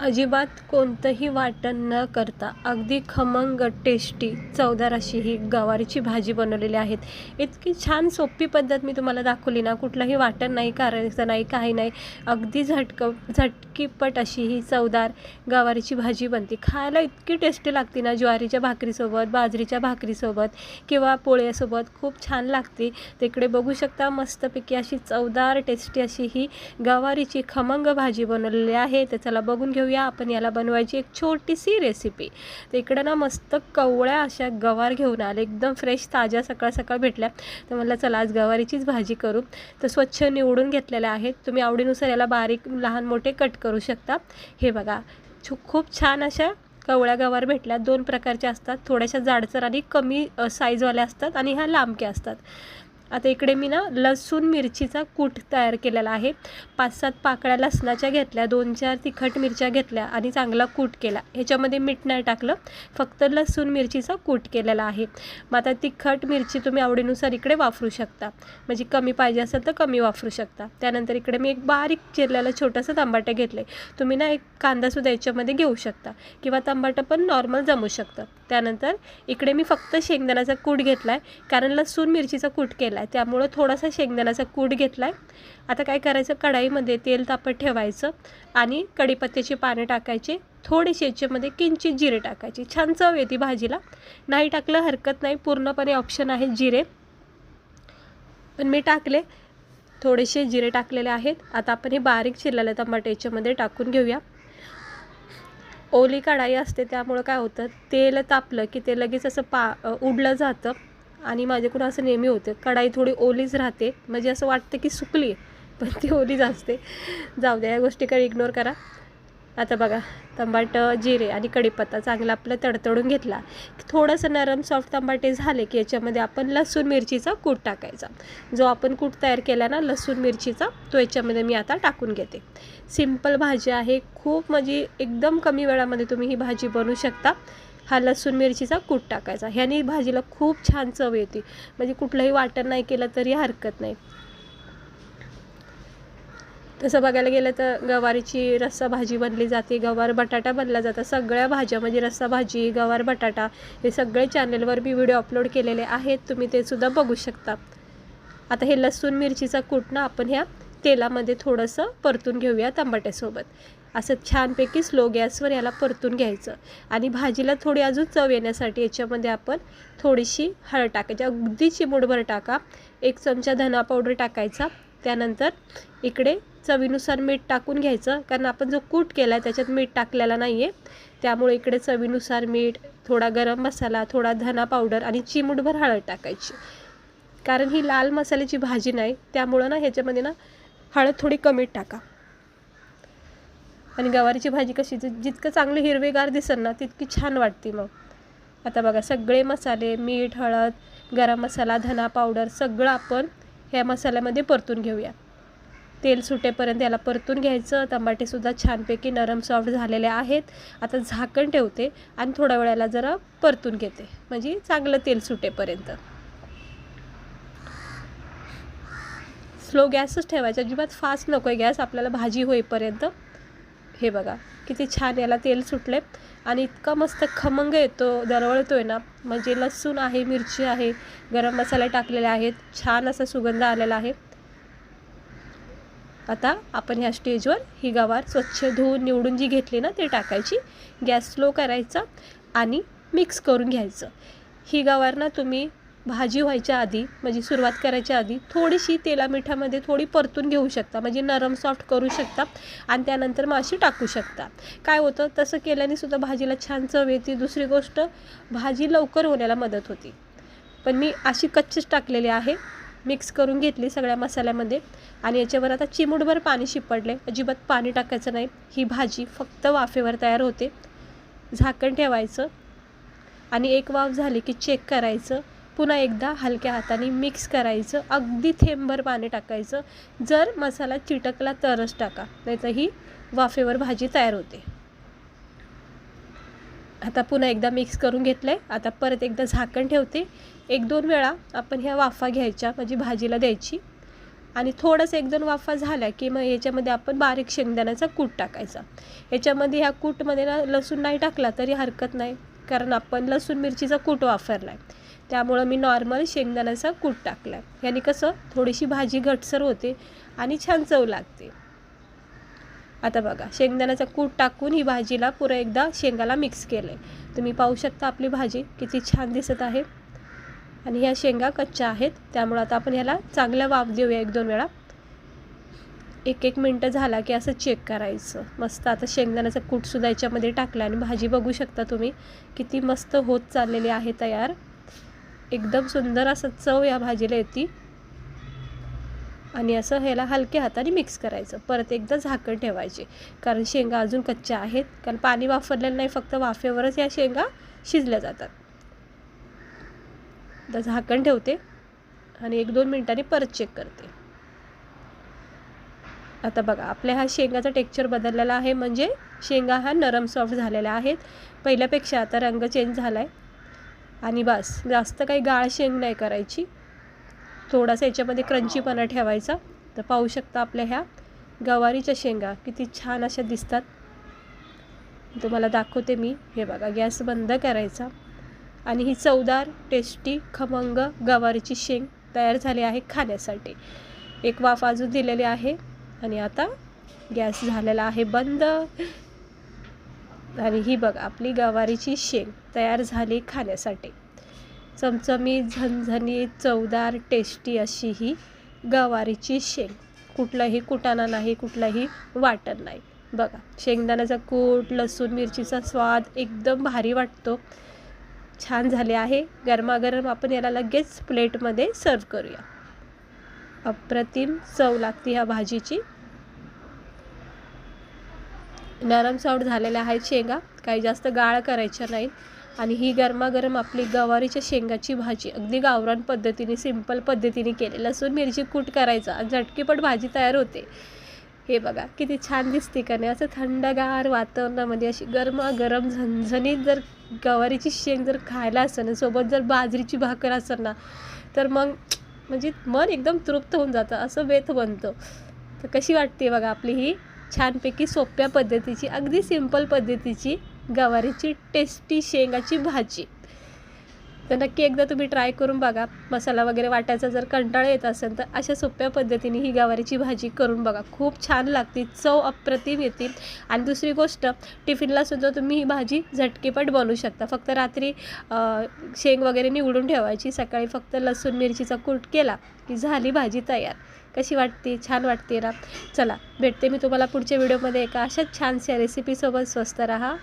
अजिबात कोणतंही वाटण न करता अगदी खमंग टेस्टी चवदार अशी ही गवारीची भाजी बनवलेली आहेत. इतकी छान सोपी पद्धत मी तुम्हाला दाखवली ना कुठलंही वाटण नाही करायचं नाही काही नाही. अगदी झटक झटकीपट अशी ही चवदार गवारीची भाजी बनते. खायला इतकी टेस्टी लागते ना ज्वारीच्या भाकरीसोबत बाजरीच्या भाकरीसोबत किंवा पोळ्यासोबत खूप छान लागते. तिकडे बघू शकता मस्तपैकी अशी चवदार टेस्टी अशी ही गवारीची खमंग भाजी बनवलेली आहे. तर चला बघून घेऊया आपण याला बनवायची एक छोटीशी रेसिपी तर इकडं ना मस्त कवळ्या अशा गवार घेऊन आले. एकदम फ्रेश ताज्या सकाळ सकाळ भेटल्या. तर म्हणलं चला आज गवारीचीच भाजी करू. तर स्वच्छ निवडून घेतलेल्या आहेत. तुम्ही आवडीनुसार याला बारीक लहान मोठे कट करू शकता. हे बघा. छू खूप छान अशा कवळ्या गवार भेटल्या. दोन प्रकारच्या असतात. थोड्याशा जाडसर आणि कमी साईजवाल्या असतात आणि ह्या लांबक्या असतात. आता इकडे मी ना लसूण मिरचीचा कूट तयार केलेला आहे. पाच सात पाकळ्या लसणाच्या घेतल्या दोन चार तिखट मिरच्या घेतल्या आणि चांगला कूट केला. ह्याच्यामध्ये मीठ नाही टाकलं फक्त लसूण मिरचीचा कूट केलेला आहे. मग आता तिखट मिरची तुम्ही आवडीनुसार इकडे वापरू शकता. म्हणजे कमी पाहिजे असेल तर कमी वापरू शकता. त्यानंतर इकडे मी एक बारीक चिरलेलं छोटंसं तंबाटं घेतलं आहे तुम्ही ना एक कांदासुद्धा याच्यामध्ये घेऊ शकता किंवा तंबाटं पण नॉर्मल जमू शकतं. त्यानंतर इकडे मी फक्त शेंगदाण्याचा कूट घेतला आहे कारण लसूण मिरचीचा कूट केला आहे त्यामुळं थोडासा शेंगदाण्याचा कूट घेतला आहे आता काय करायचं? कढाईमध्ये तेल तापत ठेवायचं आणि कढीपत्त्याची पाने टाकायचे. थोडेसे याच्यामध्ये किंचित जिरे टाकायचे. छान चव येते भाजीला. नाही टाकलं हरकत नाही. पूर्णपणे ऑप्शन आहे जिरे. पण मी टाकले. थोडेसे जिरे टाकलेले आहेत. आता आपण हे बारीक चिरलेले टमाटे याच्यामध्ये टाकून घेऊया. ओली कढाई असते त्यामुळं काय होतं? तेल तापलं की ते लगेच असं पा उडलं जातं. आणि माझ्याकडून असं नेहमी होतं कढाई थोडी ओलीच राहते. म्हणजे असं वाटतं की सुकली आहे पण ती ओलीच असते. जाऊ द्या या गोष्टीकडे इग्नोर करा. आता बघा तंबाट जिरे आणि कढीपत्ता चांगला आपला तडतडून घेतला. थोडंसं नरम सॉफ्ट तंबाटे झाले की याच्यामध्ये आपण लसूण मिरचीचा कूट टाकायचा. जो आपण कूट तयार केला ना लसूण मिरचीचा तो याच्यामध्ये मी आता टाकून घेते. सिंपल भाजी आहे. खूप म्हणजे एकदम कमी वेळामध्ये तुम्ही ही भाजी बनवू शकता. हा लसूण मिरचीचा कूट टाकायचा. ह्याने भाजीला खूप छान चव येते. म्हणजे कुठलंही वाटण नाही केलं तरी हरकत नाही. तसं बघायला गेलं तर गवारीची रस्सा भाजी बनली जाते. गवार बटाटा बनला जातं. सगळ्या भाज्या म्हणजे रस्सा भाजी गवार बटाटा हे सगळे चॅनलवर मी व्हिडिओ अपलोड केलेले आहेत. तुम्ही ते सुद्धा बघू शकता. आता हे लसूण मिरचीचा कूट ना आपण ह्या तेलामध्ये थोडंसं परतून घेऊया टमाट्यासोबत असं छानपैकी स्लो गॅसवर याला परतून घ्यायचं. आणि भाजीला थोडी अजून चव येण्यासाठी याच्यामध्ये आपण थोडीशी हळद टाकायची. अगदी चिमूटभर टाका. एक चमचा धना पावडर टाकायचा. त्यानंतर इकडे चवीनुसार मीठ टाकून घ्यायचं. कारण आपण जो कूट केला आहे त्याच्यात मीठ टाकलेला नाही आहे त्यामुळे इकडे चवीनुसार मीठ थोडा गरम मसाला थोडा धना पावडर आणि चिमूटभर हळद टाकायची. कारण ही लाल मसाल्याची भाजी नाही. त्यामुळं ना ह्याच्यामध्ये ना हळद थोडी कमी टाका. आणि गवारीची भाजी कशी जितकं चांगली हिरवेगार दिसेल ना तितकी छान वाटते मग. आता बघा सगळे मसाले मीठ हळद गरम मसाला धना पावडर सगळं आपण ह्या मसाल्यामध्ये परतून घेऊया. तेल सुटेपर्यंत याला परतून घ्यायचं. टमाटेसुद्धा छानपैकी नरम सॉफ्ट झालेले आहेत. आता झाकण ठेवते आणि थोड्या वेळाला जरा परतून घेते. म्हणजे चांगलं तेल सुटेपर्यंत. स्लो गॅसच ठेवायचा. अजिबात फास्ट नको आहे गॅस. आपल्याला भाजी होईपर्यंत हे बघा किती छान याला तेल सुटले आणि इतका मस्त खमंग येतो दरवळतो आहे ना. म्हणजे लसूण आहे मिरची आहे गरम मसाले टाकलेले आहेत. छान असा सुगंध आलेला आहे. आता आपण ह्या स्टेजवर ही गवार स्वच्छ धुवून निवडून जी घेतली ना ती टाकायची. गॅस स्लो करायचा आणि मिक्स करून घ्यायचं. ही गवार ना तुम्ही भाजी व्हायच्या आधी म्हणजे सुरुवात करायच्या आधी थोडीशी तेला मिठामध्ये थोडी परतून घेऊ शकता. म्हणजे नरम सॉफ्ट करू शकता आणि त्यानंतर मासे टाकू शकता. काय होतं? तसं केल्याने सुद्धा भाजीला छान चव येते. दुसरी गोष्ट भाजी लवकर होण्याला मदत होती. पण मी अशी कच्चीच टाकलेली आहे. मिक्स करून घेतली सगळ्या मसाल्यामध्ये आणि याच्यावर आता चिमूटभर पाणी शिपडले. अजिबात पाणी टाकायचं नाही. ही भाजी फक्त वाफेवर तयार होते. झाकण ठेवायचं आणि एक वाफ झाली की चेक करायचं. पुन्हा एकदा हलक्या हाताने मिक्स करायचं. अगदी थेंबभर पाणी टाकायचं. जर मसाला चिटकला तरच टाका. नाहीतर ही वाफेवर भाजी तयार होते. आता पुन्हा एकदा मिक्स करून घेतलं आहे आता परत एकदा झाकण ठेवते. एक दोन वेळा आपण ह्या वाफा घ्यायच्या म्हणजे भाजीला द्यायची. आणि थोडंसं एक दोन वाफा झाल्या की मग याच्यामध्ये आपण बारीक शेंगदाण्याचा कूट टाकायचा. याच्यामध्ये ह्या कूटमध्ये ना लसूण नाही टाकला तरी हरकत नाही. कारण आपण लसूण मिरचीचा कूट वापरला आहे त्यामुळं मी नॉर्मल शेंगदाण्याचा कूट टाकला. आहे याने कसं थोडीशी भाजी घटसर होते आणि छान चव लागते. आता बघा शेंगदाण्याचा कूट टाकून ही भाजीला पुरं एकदा शेंगाला मिक्स केलं आहे तुम्ही पाहू शकता आपली भाजी किती छान दिसत आहे. आणि ह्या शेंगा कच्च्या आहेत. त्यामुळं आता आपण ह्याला चांगल्या वाफ देऊया एक दोन वेळा. एक एक मिनटं झाला की असं चेक करायचं. मस्त आता शेंगदाण्याचा कूटसुद्धा याच्यामध्ये टाकला आणि भाजी बघू शकता तुम्ही किती मस्त होत चाललेली आहे तयार. एकदम सुंदर असं चव या भाजीला येते. आणि असं ह्याला हलक्या हाताने मिक्स करायचं. परत एकदा झाकण ठेवायचे. कारण शेंगा अजून कच्च्या आहेत. कारण पाणी वापरलेलं नाही फक्त वाफेवरच या शेंगा शिजल्या जातात. तर झाकण ठेवते. आणि एक दोन मिनटांनी परत चेक करते. आता बघा आपल्या हा शेंगाचा टेक्स्चर बदललेला आहे. म्हणजे शेंगा हा नरम सॉफ्ट झालेल्या आहेत. पहिल्यापेक्षा आता रंग चेंज झाला आहे आणि बस जास्त काही गाळ शेंग नाही करायची. थोडासा याच्यामध्ये क्रंचीपणा ठेवायचा. तर पाहू शकता आपल्या ह्या गवारीच्या शेंगा किती छान अशा दिसतात. तुम्हाला दाखवते मी. हे बघा गॅस बंद करायचा. आणि ही चवदार टेस्टी खमंग गवारीची शेंग तयार झाली आहे खाण्यासाठी. एक वाफ अजून दिलेली आहे. आणि आता गॅस झालेला आहे बंद. आणि ही बघा आपली गवारीची शेंग तयार झाली खाण्यासाठी. चमचमीत झणझणीत चवदार टेस्टी अशी ही गवारीची शेंग. कुठलाही कुटाणा नाही कुठलाही वाटण नाही. बघा शेंगदाण्याचा कूट लसूण मिरचीचा स्वाद एकदम भारी वाटतो. छान झाले आहे. गरमागरम आपण याला लगेच प्लेटमध्ये सर्व करूया. अप्रतिम चव लागते ह्या भाजीची. नरम साऊट झालेल्या आहेत शेंगा. काही जास्त गाळ करायच्या नाहीत आणि ही गरमागरम आपली गवारीच्या शेंगाची भाजी अगदी गावरान पद्धतीने सिंपल पद्धतीने केली लसूण मिरची कूट करायचा आणि झटकीपट भाजी तयार होते. हे बघा किती छान दिसते का नाही. असं थंडगार वातावरणामध्ये अशी गरमागरम झणझणीत जर गवारीची शेंग जर खायला असेल ना सोबत जर बाजरीची भाकर असेल ना तर मग म्हणजे मन एकदम तृप्त होऊन जातं. असं वेथ बनतं. तर कशी वाटते बघा आपली ही? छानपैकी सोप्या पद्धतीची अगदी सिंपल पद्धतीची गवारीची टेस्टी शेंगाची भाजी. तर नक्की एकदा तुम्ही ट्राय करून बघा. मसाला वगैरे वाटायचा जर कंटाळा येत असेल तर अशा सोप्या पद्धतीने ही गवारीची भाजी करून बघा. खूप छान लागते चव अप्रतिम येतील आणि दुसरी गोष्ट टिफिनला सुद्धा तुम्ही ही भाजी झटकेपट बनवू शकता. फक्त रात्री शेंग वगैरे निवडून ठेवायची सकाळी फक्त लसूण मिरचीचा कूट केला की झाली भाजी तयार. कशी वाटते? छान वाटते ना? चला भेटते मी तुम्हाला पुढच्या व्हिडिओमध्ये एका अशाच छानशा रेसिपीसोबत स्वस्त रहा.